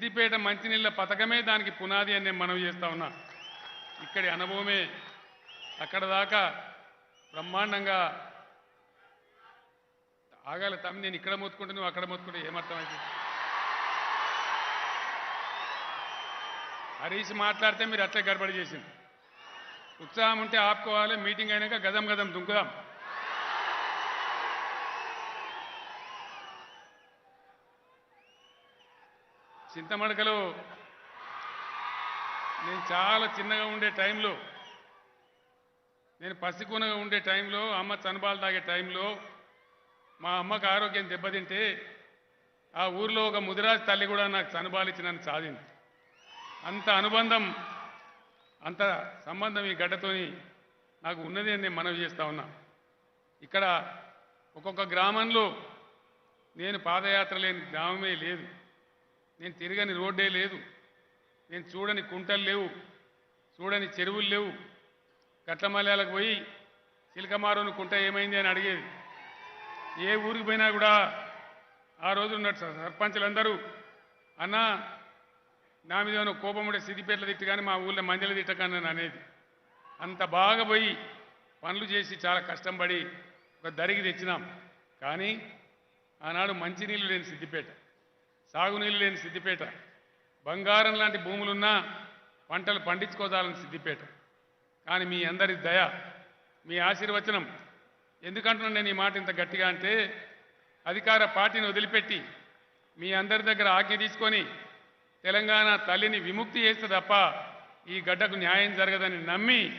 సిద్దిపేట మంచినీళ్ళ పథకమే దానికి పునాది అని నేను మనవి చేస్తా ఉన్నా. ఇక్కడి అనుభవమే అక్కడ దాకా బ్రహ్మాండంగా ఆగాలి తమ్మి నేను ఇక్కడ మొత్తుకుంటే నువ్వు అక్కడ మొత్తుకుంటే ఏమర్థమైంది? హరీష్ మాట్లాడితే మీరు అట్లే గడబడి చేసింది. ఉత్సాహం ఉంటే ఆపుకోవాలి మీటింగ్ అయినాక గదం గదం దుంకుదాం. చింతమడకలో నేను చాలా చిన్నగా ఉండే టైంలో నేను పసికూనగా ఉండే టైంలో అమ్మ చనుబాలు తాగే టైంలో మా అమ్మకు ఆరోగ్యం దెబ్బతింటే ఆ ఊర్లో ఒక ముదిరాజ్ తల్లి కూడా నాకు చనుబాలిచ్చి నన్ను సాధింది. అంత అనుబంధం అంత సంబంధం ఈ గడ్డతోని నాకు ఉన్నది అని నేను మనవి చేస్తా ఉన్నా. ఇక్కడ ఒక్కొక్క గ్రామంలో నేను పాదయాత్ర లేని గ్రామమే లేదు. నేను తిరగని రోడ్డే లేదు. నేను చూడని కుంటలు లేవు. చూడని చెరువులు లేవు. కట్లమల్యాలకు పోయి చిలకమారుని కుంట ఏమైంది అని అడిగేది. ఏ ఊరికి పోయినా కూడా ఆ రోజు ఉన్నట్టు స- సర్పంచులందరూ అన్నా నా మీద ఏమైనా కోపం ఉంటే సిద్దిపేటలు తిట్టు కానీ మా ఊళ్ళో మంజలు తిట్టకని అనేది. అంత బాగా పోయి పనులు చేసి చాలా కష్టం పడి ఒక దరికి తెచ్చినాం. కానీ ఆనాడు మంచినీళ్ళు లేని సిద్దిపేట. సాగునీళ్ళు లేని సిద్దిపేట. బంగారం లాంటి భూములున్నా పంటలు పండించుకోదాలని సిద్దిపేట. కానీ మీ అందరి దయ మీ ఆశీర్వచనం. ఎందుకంటున్నాను నేను ఈ మాట ఇంత గట్టిగా అంటే అధికార పార్టీని వదిలిపెట్టి మీ అందరి దగ్గర ఆజ్ఞ తీసుకొని తెలంగాణ తల్లిని విముక్తి చేస్తే తప్ప ఈ గడ్డకు న్యాయం జరగదని నమ్మి